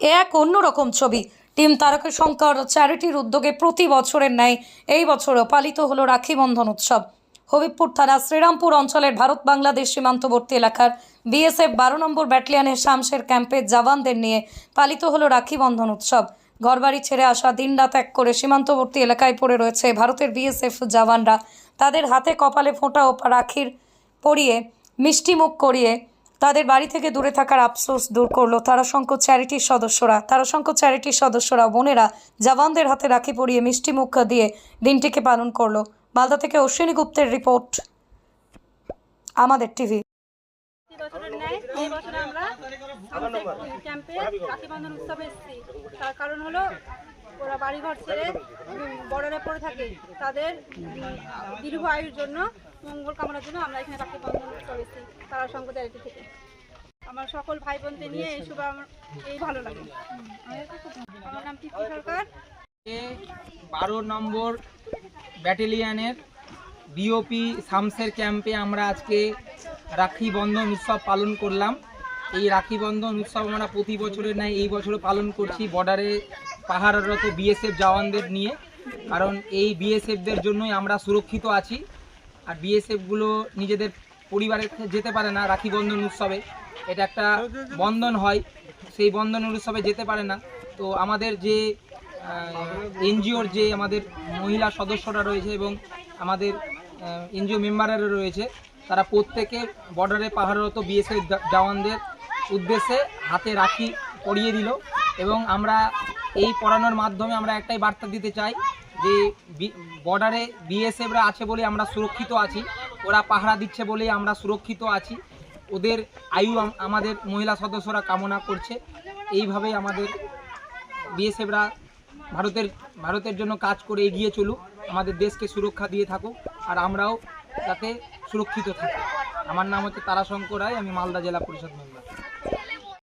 এক অন্যরকম ছবি। টিম তারকেশঙ্কর চ্যারিটির উদ্যোগে প্রতি বছরের ন্যায় এই বছরও পালিত হলো রাখি বন্ধন উৎসব। হবিবপুর থানা শ্রীরামপুর অঞ্চলের ভারত বাংলাদেশ সীমান্তবর্তী এলাকার বিএসএফ বারো নম্বর ব্যাটালিয়নের শামসের ক্যাম্পের জওয়ানদের নিয়ে পালিত হলো রাখি বন্ধন উৎসব। ঘরবাড়ি ছেড়ে আসা দিনরাত এক করে সীমান্তবর্তী এলাকায় পড়ে রয়েছে ভারতের বিএসএফ জওয়ানরা। তাদের হাতে কপালে ফোঁটা ও রাখির পরিয়ে মিষ্টি মুখ করিয়ে তাদের বাড়ি থেকে দূরে থাকার আফসোস দূর করল তারাশঙ্কর চ্যারিটির সদস্যরা। তারাশঙ্কর চ্যারিটির সদস্যরা বোনেরা জওয়ানদের হাতে রাখি পরিয়ে মিষ্টি মুখ দিয়ে দিনটিকে পালন করল। মালদা থেকে অশ্বিনী গুপ্তের রিপোর্ট, আমাদের টিভি। ওরা বাড়িঘর ছেড়ে বর্ডারে পড়ে থাকে। তাদের দীর্ঘ আয়ুর জন্য মঙ্গল কামনার জন্য আমরা এখানে রাখি বন্ধন এসেছি, তারা চ্যারিটি থেকে। আমার সকল ভাই বোনদের নিয়ে এই শুভ আমার এই ভালো লাগে। আমার নাম টিপু সরকার। বারো নম্বর ব্যাটালিয়ানের বিওপি শামসের ক্যাম্পে আমরা আজকে রাখি বন্ধন উৎসব পালন করলাম। এই রাখি বন্ধন উৎসব আমরা প্রতি বছরের ন্যায় এই বছরও পালন করছি বর্ডারে পাহাড়রত বিএসএফ জওয়ানদের নিয়ে। কারণ এই বিএসএফদের জন্যই আমরা সুরক্ষিত আছি। আর বিএসএফগুলো নিজেদের পরিবারের কাছে যেতে পারে না রাখি বন্ধন উৎসবে। এটা একটা বন্ধন হয়, সেই বন্ধন উৎসবে যেতে পারে না। তো আমাদের যে এনজিওর যে আমাদের মহিলা সদস্যরা রয়েছে এবং আমাদের এনজিও মেম্বাররা রয়েছে, তারা প্রত্যেকে বর্ডারে পাহাড়রত বিএসএফ জওয়ানদের উদ্দেশ্যে হাতে রাখি পরিয়ে দিল এবং আমরা এই পড়ানোর মাধ্যমে আমরা একটাই বার্তা দিতে চাই যে বর্ডারে বিএসএফরা আছে বলে আমরা সুরক্ষিত আছি। ওরা পাহারা দিচ্ছে বলেই আমরা সুরক্ষিত আছি। ওদের আয়ু আমাদের মহিলা সদস্যরা কামনা করছে। এইভাবেই আমাদের বিএসএফরা ভারতের ভারতের জন্য কাজ করে এগিয়ে চলুক। আমাদের দেশকে সুরক্ষা দিয়ে থাকুক আর আমরাও যাতে সুরক্ষিত থাকি। আমার নাম হচ্ছে তারাশঙ্কর রায়, আমি মালদা জেলা পরিষদ মেম্বার।